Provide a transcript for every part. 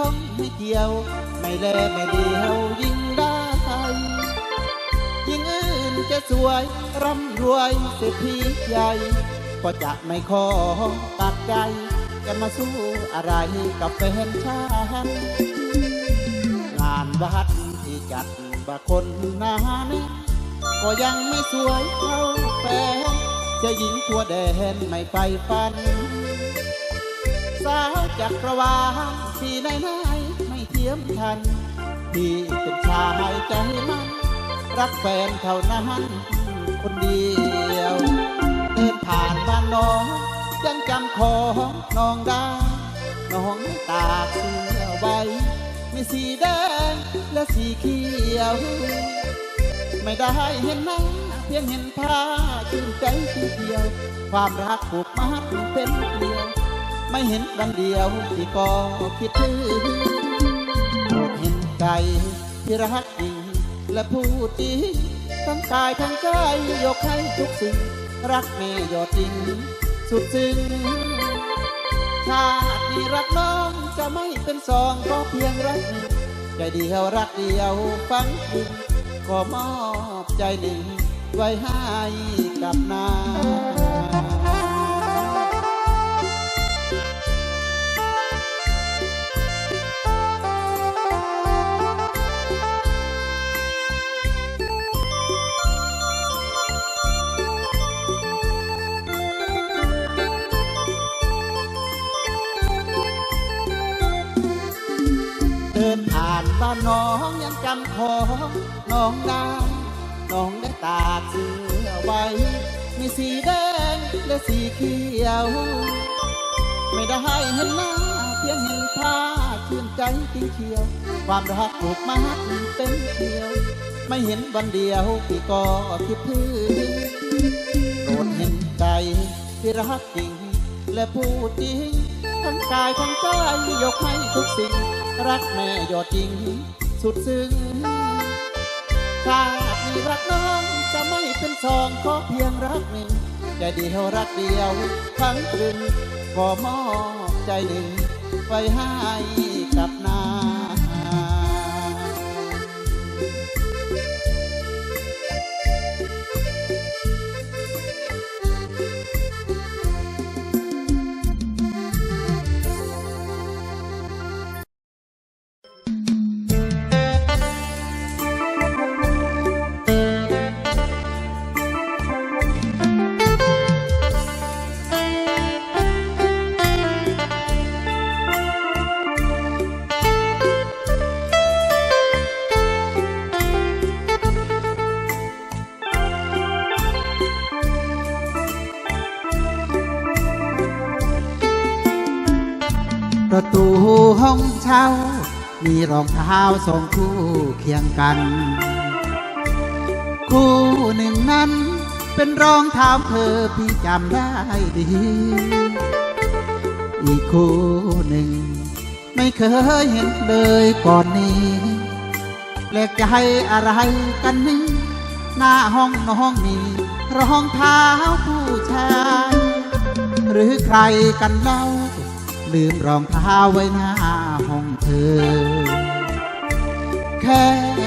พันไม่คงไม่เกี่ยว ไม่แลไม่เดียวยิ่งได้ยิ่งอื่นจะสวยร่ำรวยเศรษฐีใหญ่ก็จะไม่ขอตัดใจ จะมาสู้อะไรกับแฟนฉันงานวัดที่จัดว่าคนหนาแน่ก็ยังไม่สวยเท่าแฟนจะหญิงตัวแดนไม่ไปฟัน สาวจากประวานที่ไหนไหนไม่เทียมทันพี่เป็นชายใจมันรักแฟนเท่านั้นคนเดียว เดินผ่านบ้านน้อง ยังจำของน้องได้ น้องตากเสื้อไว้มีสีแดงและสีเขียว ไม่ได้เห็นหน้าเพียงเห็นผ้าชื่นใจทีเดียว ความรักผูกมัดเป็นเกลียว ไม่เห็นวันเดียวที่ก็คิดถึงเห็นใจที่รักจริงและพูดจริงทั้งกายทั้งใจยกให้ทุกสิ่ง รักแม่ยอดจริง สุดซึ้งชาตินี้รักน้องจะไม่เป็นสองก็เพียงรักหนึ่งใจเดียวรักเดียวฟังถึงก็มอบใจหนึ่งไว้ให้กับนา บ้านน้องยังจำของน้องได้น้องได้ตากเสื้อไว้ มีสีแดงและสีเขียว ไม่ได้เห็นหน้าเพียงเห็นผ้าชื่นใจจริงเชียว ความรักผูกมัดเป็นเกลียว ไม่เห็นวันเดียวพี่ก็คิดถึงโปรดเห็นใจที่รักจริง และพูดจริงทั้งกายทั้งใจยกให้ทุกสิ่ง รักแม่ยอดจริง สุดซึ้งชาตินี้รักน้องจะไม่เป็นสองขอเพียงรักหนึ่งใจเดียวรักเดียวทั้งกลึงขอมอบใจหนึ่งไปให้ ระตูห้องเช่า มีรองเท้าสองคู่เคียงกัน คู่หนึ่งนั้นเป็นรองเท้าเธอพี่จำได้ดี อีกคู่หนึ่ง ไม่เคยเห็นเลยก่อนนี้แปลกใจอะไรกันนี่หน้าห้องน้องมีรองเท้าผู้ชาย หรือใครกันเล่า ลืมรองเท้าไว้หน้าห้องเธอ แค่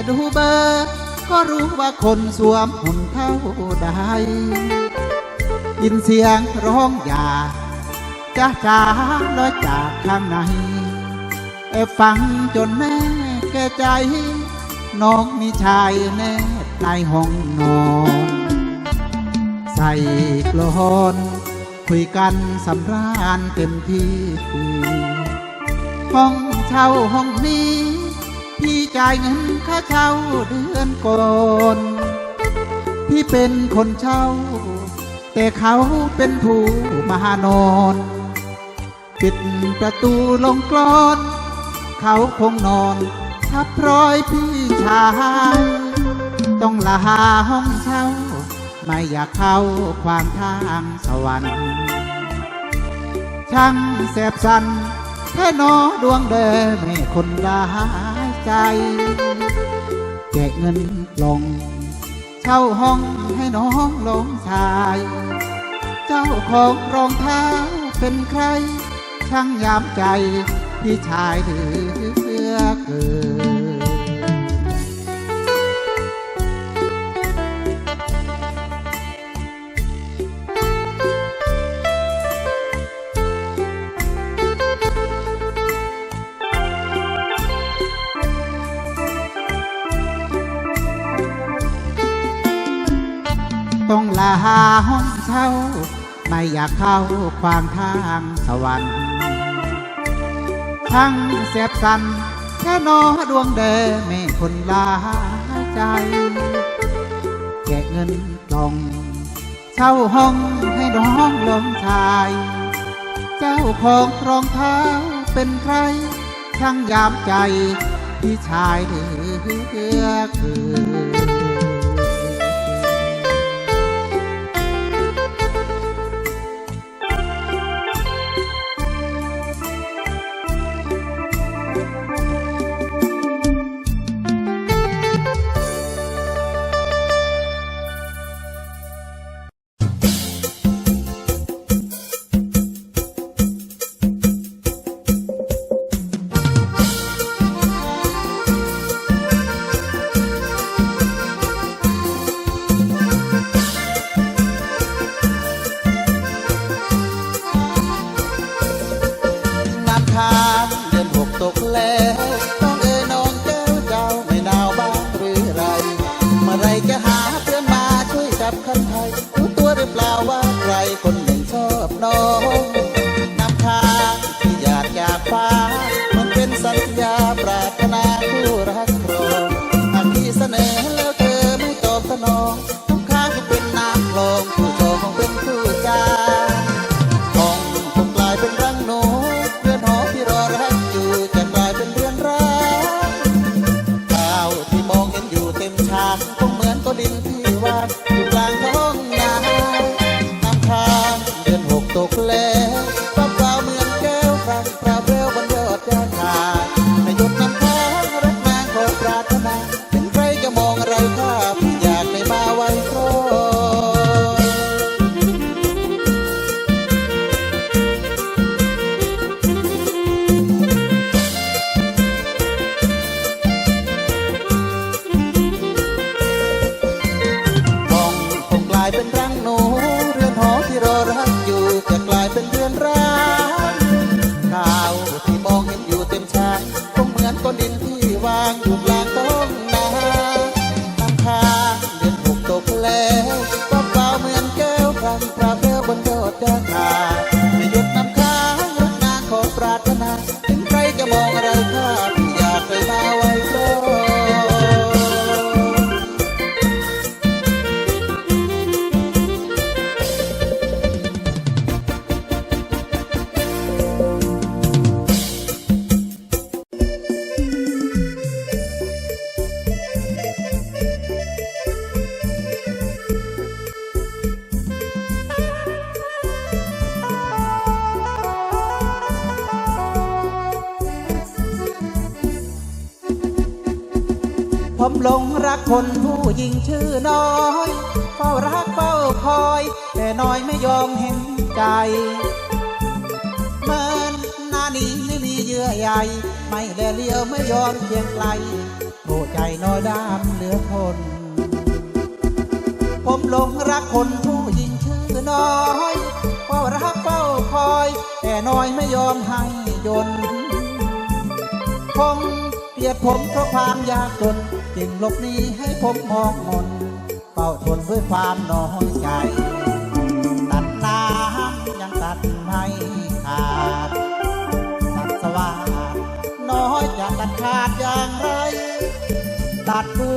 ดูเบอร์ก็รู้ว่าคนสวมหุ่นเท่าใดยินเสียงร้องอย่าจ้าจ้าลอยจากข้างในแอบฟังจนแม่แก่ใจน้องมีชายแนบในห้องนอน ใส่กลอน คุยกันสำราญเต็มที่ห้องเช่าห้องนี้พี่จ่ายเงินค่าเช่าเดือนก่อนพี่เป็นคนเช่า แต่เขาเป็นผู้มานอนปิดประตูลงกลอน เขาคงนอนทับรอยพี่ชาย ต้องลาห้องเช่า ไม่อยากเข้าขวางทางสวรรค์ช่างแสบสันแค่นอดวงเดิมให้คนร้ายใจแจกเงินลง เช่าห้องให้น้องลงชาย เจ้าของรองเท้าเป็นใคร ช่างยามใจพี่ชายเหลือเกิน เช่าไม่อยากเข้าควางทางสวรรค์ทั้งเสียบสันแค่นอดวงแดไม่คนลาใจ แกะเงินกล่องเช่าห้องให้น้องลงชาย เจ้าของรองเท้าเป็นใครช่างยามใจ พี่ชายเหลือเกิ รักคนผู้หญิงชื่อน้อยเฝ้ารักเฝ้าคอย แต่น้อยไม่ยอมเห็นใจเหมือนหน้านี้ไม่มีเยื่อใยไม่แลเลียวไม่ยอมเคียงไกลโง่ใจน้อยดำเหลือทนผมหลงรักคนผู้หญิงชื่อน้อยเฝ้ารักเฝ้าคอย แต่น้อยไม่ยอมให้ยนคง ลียดผมเพราะความยากจนจึงหลบหนีให้ผมมองมนเฝ้าทนด้วยความน้อยใจ ตัดน้ำยังตัดไม่ขาด ตัดสว่างน้อยจะตัดขาดอย่างไร ตัดหั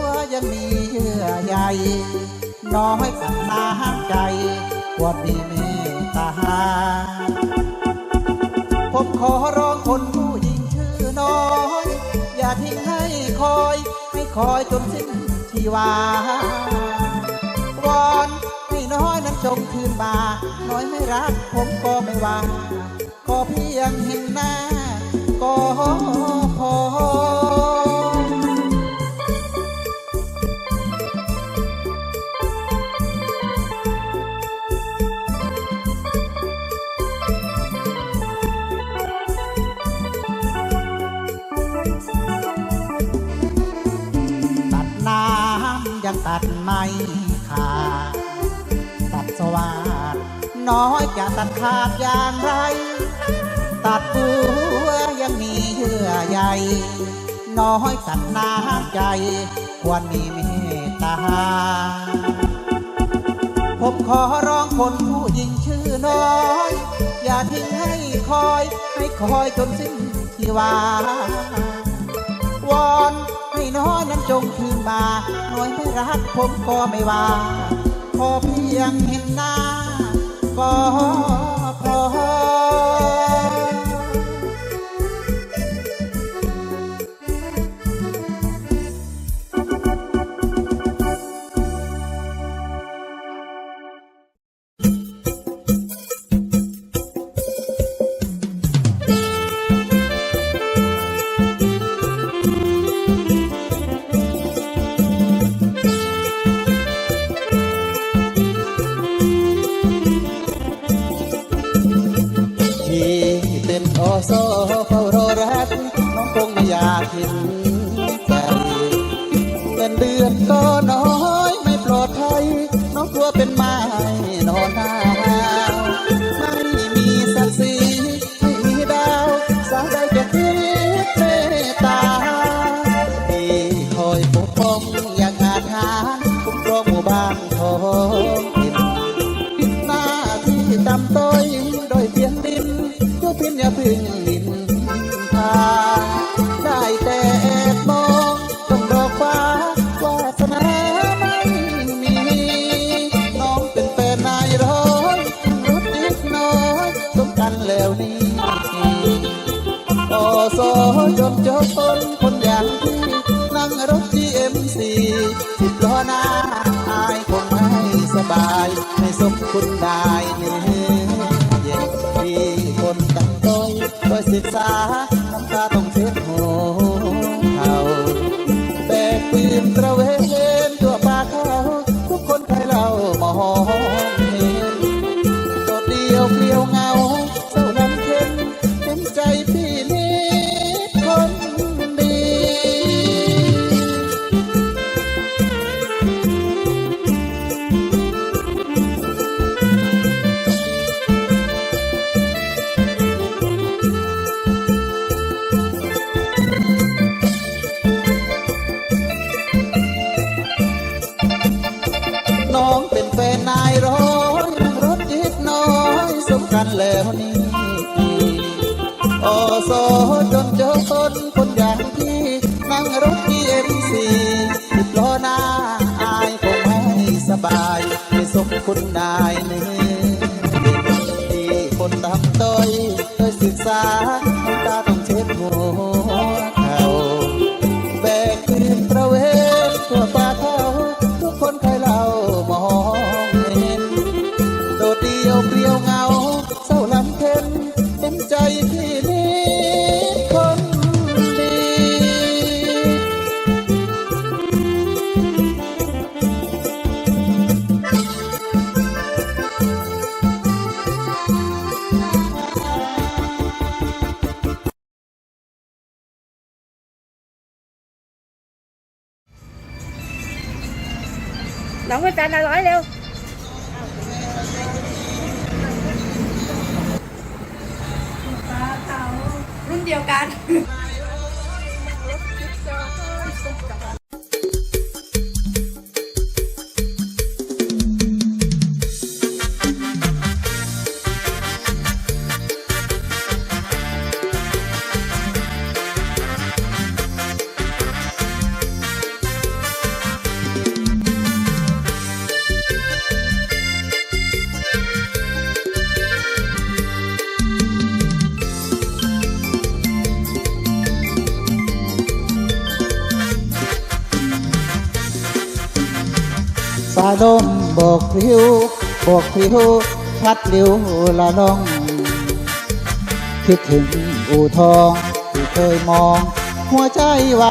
วยังมีเยื่อใยน้อยตัดน้ำใจควรมีเมตตา ผมขอร้องคนผู้หญิงชื่อน้อย อย่าทิ้งให้คอย ให้คอยจนสิ้นชีวาวอนให้น้อยนั้นจงคืนมาน้อยไม่รักผมก็ไม่ว่าขอเพียงเห็นหน้าก็พอ ตัดไม่ขาดตัดสวัสดน้อยจะตัดขาดอย่างไร ตัดบัวยังมีเยื่อใยน้อยสัตว์น้ำใจ ควรมีเมตตาผมขอร้องคนผู้หญิงชื่อน้อย อย่าทิ้งให้คอย ให้คอยจนสิ้นชีวาวอน น้อยนั้นจงคืนมาน้อยไม่รักผมก็ไม่ว่า พอเพียงเห็นหน้า ก็พอ งิ อยโดยศึกษาน้ำตาต้องายไม่สมคุณนายเนื้ที่คนทำต้อยเคยศึกษา ลมโบกพริ้วโบกพริ้วพัดเลี้ยวละล่อง คิดถึงอู่ทองที่เคยมอง หัวใจไหว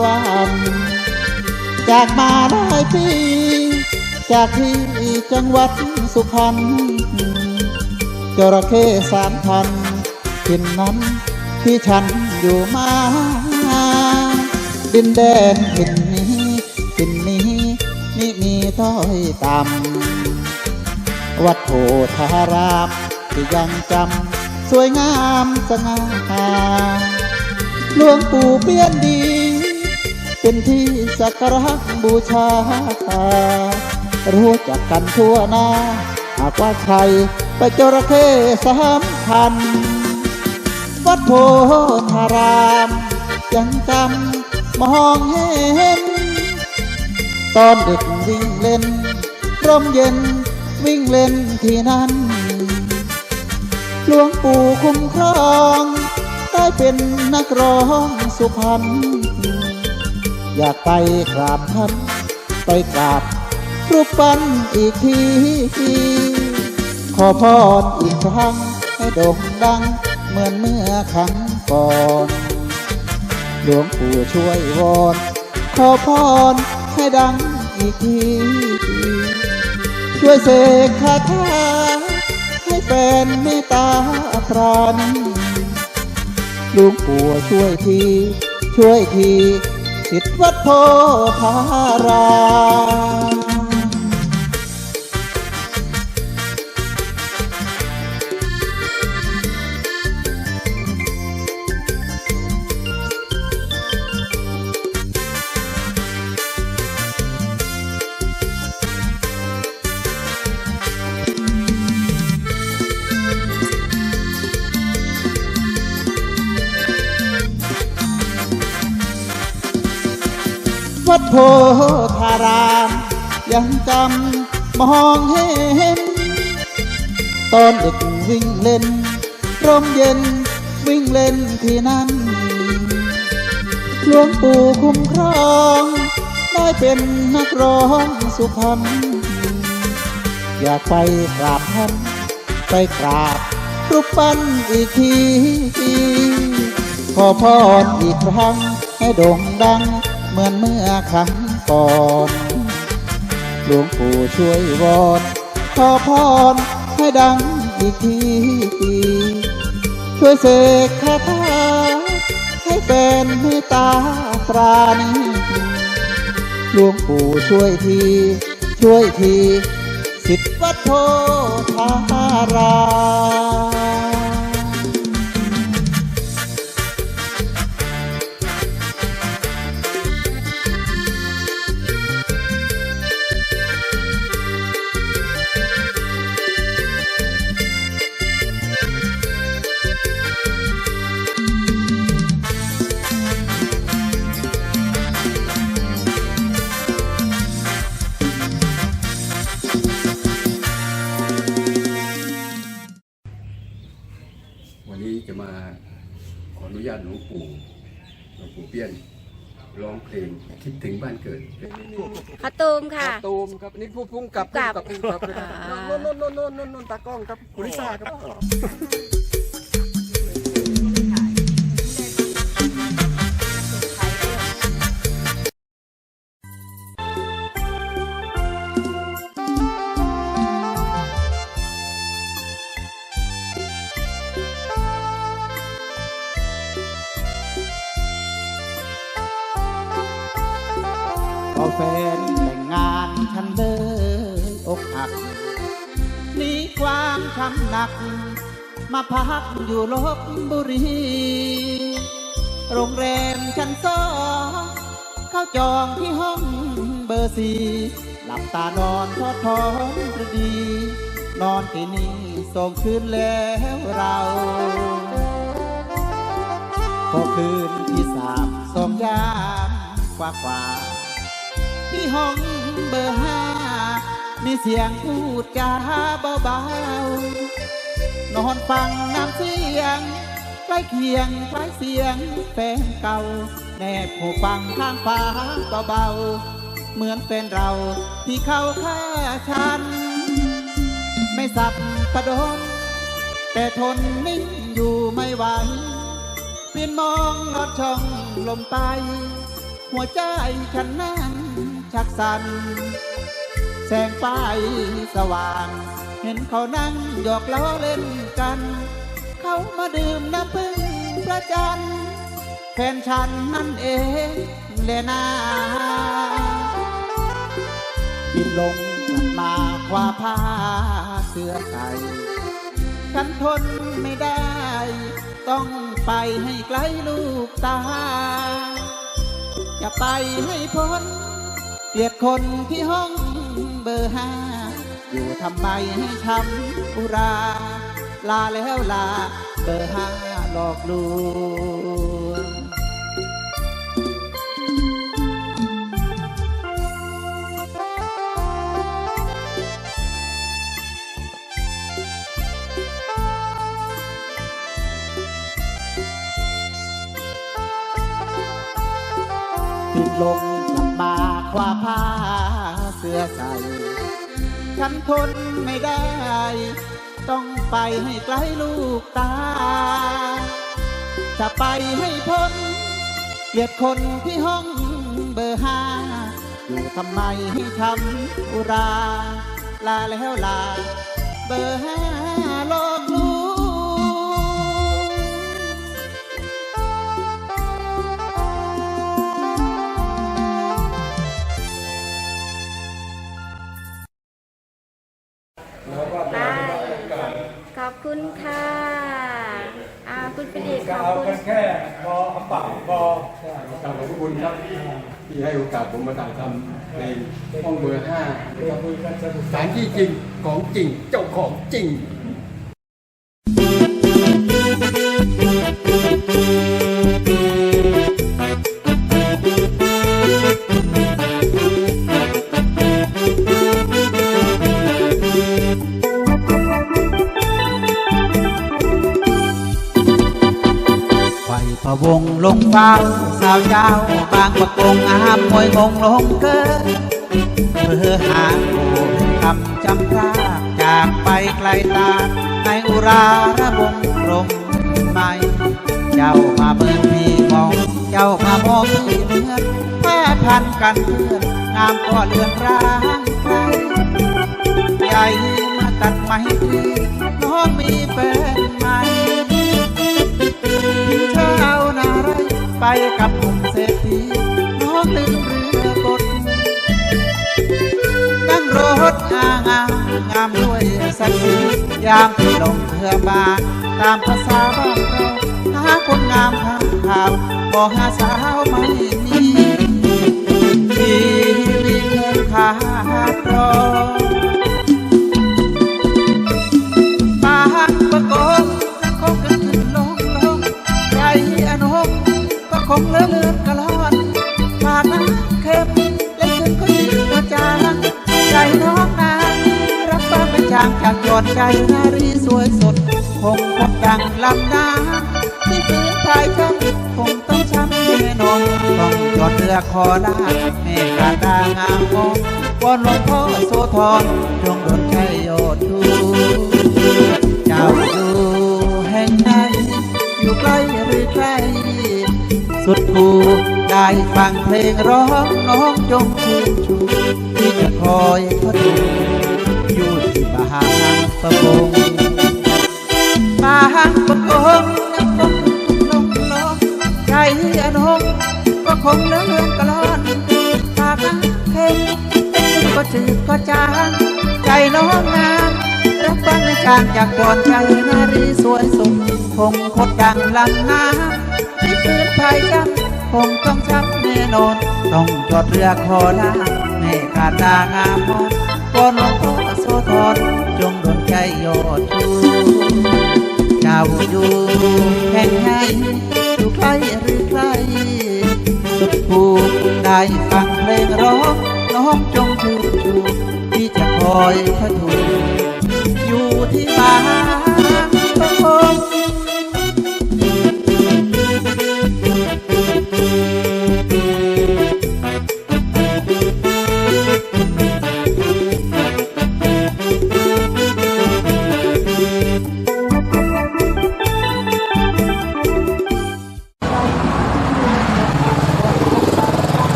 หวานจากมาได้ปีจากที่จังหวัดสุพรรณจระเข้สามพันทินนั้นที่ฉันอยู่มา ดินแดนถิ่นนี้ถิ่นนี้ ต้อยต่ำ วัดโพธารามที่ยังจำ สวยงามสง่าหลวงปู่เปี้ยนดี เป็นที่สักการะบูชา รู้จักกันทั่วหน้า หากว่าใครไปจระเข้สามพัน วัดโพธาราม ยังจำมองเห็น ตอนเด็กวิ่งเล่น ร่มเย็นวิ่งเล่นที่นั่น หลวงปู่คุ้มครอง ได้เป็นนักร้องสุพรรณ อยากไปกราบท่าน ไปกราบรูปปั้นอีกที ขอพรอีกครั้งให้โด่งดังเหมือนเมื่อครั้งก่อน หลวงปู่ช่วยวอน ขอพร ให้ดังอีกที ช่วยเสกคาถาให้แฟนเมตตาปราณีลุงปู่ช่วยที ช่วยที สิทธวัดโพธาราม วัดโพธาราม ยังจำมองเห็น ตอนเด็กวิ่งเล่น ร่มเย็นวิ่งเล่นที่นั่นหลวงปู่คุ้มครอง ได้เป็นนักร้องสุพรรณอยากไปกราบท่านไปกราบรูปปั้นอีกที ขอพรอีกครั้งให้โด่งดัง เหมือนเมื่อครั้งก่อนหลวงปู่ช่วยวอนขอพรให้ดังอีกที ช่วยเสกคาถาให้แฟนเมตตาปราณีหลวงปู่ช่วยที ช่วยที สิทธิวัดโพธารา กับกับกับพุ่งกับเลยครับอ่าโน่นโน่นโน่นโน่นโน่นโน่นตากล้องครับคุณลิซ่าครับำหนัก มาพักอยู่ลบบุรี โรงแรมชั้นสองเข้าจองที่ห้องเบอร์สี่หลับตานอนทอดท้อนประดี นอนที่นี่ส่งคืนแล้วเราพอคืนที่สามสองยามกว่ากว่าที่ห้องเบอร์ห้า มีเสียงพูดจาเบาๆ นอนฟังน้ำเสียงใกล้เคียงคล้ายเสียงแฟนเก่า แนบหูฟังข้างฟ้าเบาๆ เหมือนเป็นเราที่เข้าฆ่าฉัน ไม่สับประดนแต่ทนนิ่งอยู่ไม่ไหวเปลี่ยนมองลอดช่องลมไป หัวใจฉันนั้นชักสัน่น แสงไฟสว่าง เห็นเขานั่งหยอกล้อเล่นกัน เขามาดื่มน้ำพึ่งประจันแฟนฉันนั่นเองเลนามีบินลงกลับมาคว้าผ้าเสื้อใส่ฉันทนไม่ได้ ต้องไปให้ไกลลูกตา จะไปให้พ้นเกลียดคนที่ห้องเบอร์ห้า อยู่ทำไมให้ช้ำอุรา ลาแล้วลา เบอร์ห้าหลอกลวงบินลงกลับมาคว้าผ้า สื้อใส่ ฉันทนไม่ได้ ต้องไปให้ไกลลูกตา จะไปให้พ้นเกลียดคนที่ห้องเบอร์ห้าอยู่ทำไมให้ทำอุรา ลาแล้วลา เบอร์ห้า ก็เอาคุณกันแค่พอหำปากพอกราบขอบคุณครับที่ให้โอกาสผมมาถ่ายทำในห้องเบอร์ห้าจะคุยกันสนุกสถานที่จริงของจริงเจ้าของจริง ฟ้าสาวเจ้าบางประกงอามมวยงงลงเกินเพื่อหาโอ้คำจำพรากจากไปไกลตา ในอุราระบงรมไม่เจ้ามาเมืองพี่มอง เจ้ามามองพี่เมือนแม่พันกันเพื่อนงามก็เลือนร้างไกลใหญ่มาตัดไม้ตรีน้องมีแฟน ไปกับหนุ่มเศรษฐีน้องลืมเรือกดนั่งรถอางามงามด้วยสักสียามที่ลงเรือบานตามภาษาบ้านเราหาคนงามทำข่าวบอกหาสาวไม่มีชีวิตแค่ขาดรอ งเลื่อนเลือนกะลอนปากน้ำเค็มเล่นขึ้นก็จืดก็จางใจน้องนางรับฟังเป็นจางจากหยอดใจนารีสวยสดคงพบดังลำน้ำที่ฝืนพายช้ำคงต้องช้ำแน่นอนต้องจอดเรือคอลากเมฆาดางามมองวอนหลวงพ่อโสธรจงดลใจโยดทูเจ้าอยู่แห่งไหนอยู่ใกล้หรือไกล สุดกูได้ฟังเพลงร้องน้องจงชื่นชูที่จะคอยพระดูอยู่ที่บางประกงบางประกงน้ำตกลงลงใจอนงก็คงเลื่อนกลอนปากเค็มก็จืดก็จางใจน้องงามรับฟังในจางจากก่อนใจนารีสวยสุดคงคดดังลำน้ำ ที่พื้นภายช้ำคงต้องช้ำแน่นอน ต้องจอดเรือคอลาแม่ขาดดางามมอนก่อนลงพ่อโสธรจงดลใจโยดชูเจ้าอยู่แห่งไหนอยู่ใกล้หรือไกลสุดผูได้ฟังเพลงร้องน้องจงชื่นชูที่จะคอยพระทูอยู่ที่บ้าง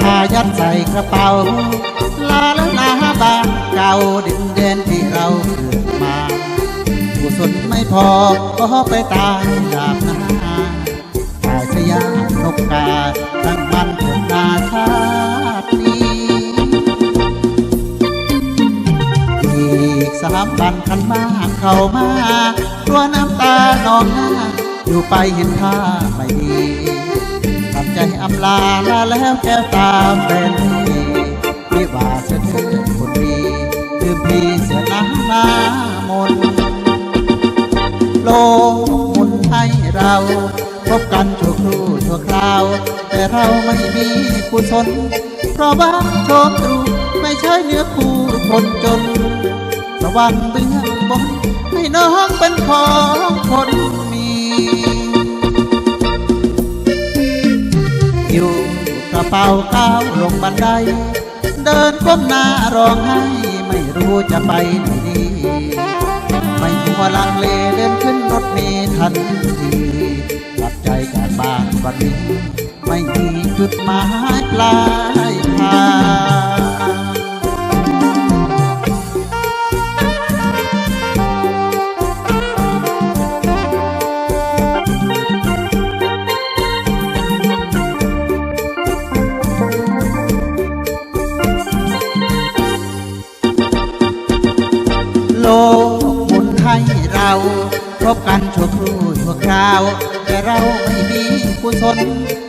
ผ้ายัดใส่กระเป๋า ลาแล้วนาบ้านเก่าดินแดนที่เราเกิดมากุศลไม่พอก็ไปตายดาบหน้าตายสยามนกกาตั้งมันเกิดนาชาตินี้อีกสามวันคันมาเข้ามาตัวน้ำตานองหน้าอยู่ไปเห็นท่าไม่ดี ใจอำลาลาแล้วแก้วตาแฟนพี่พี่ว่าเสื้อเสื้อคนดีลืมพี่เสือน้ำนามนต์โลกมุนให้เรา พบกันชั่วครู่ชั่วคราว แต่เราไม่มีกุศลเพราะว่าโชมตรูไม่ใช่เนื้อคู่คนจนสวรรค์เบื้องบนให้น้องเป็นของคนมี เป่าก้าวลงบันได เดินก้มหน้าร้องไห้ ไม่รู้จะไปไหนดี ไม่หัวลังเลเดินขึ้นรถเมล์ทันทีกลับใจจากบ้านวันนี้ ไม่มีจุดหมายปลายทาง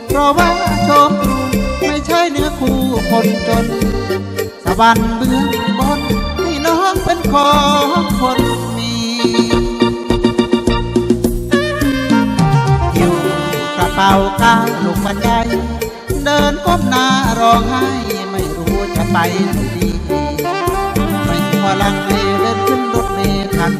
เพราะว่าโชมตรูไม่ใช่เนื้อคู่คนจน สวรรค์เบื้องบนให้น้องเป็นของคนมีอยู่กระเป๋าก้าวลงบันไดเดินก้มหน้าร้องไห้ไม่รู้จะไปไหนดีไม่หัวลังเลเดินขึ้นรถเมล์ทัน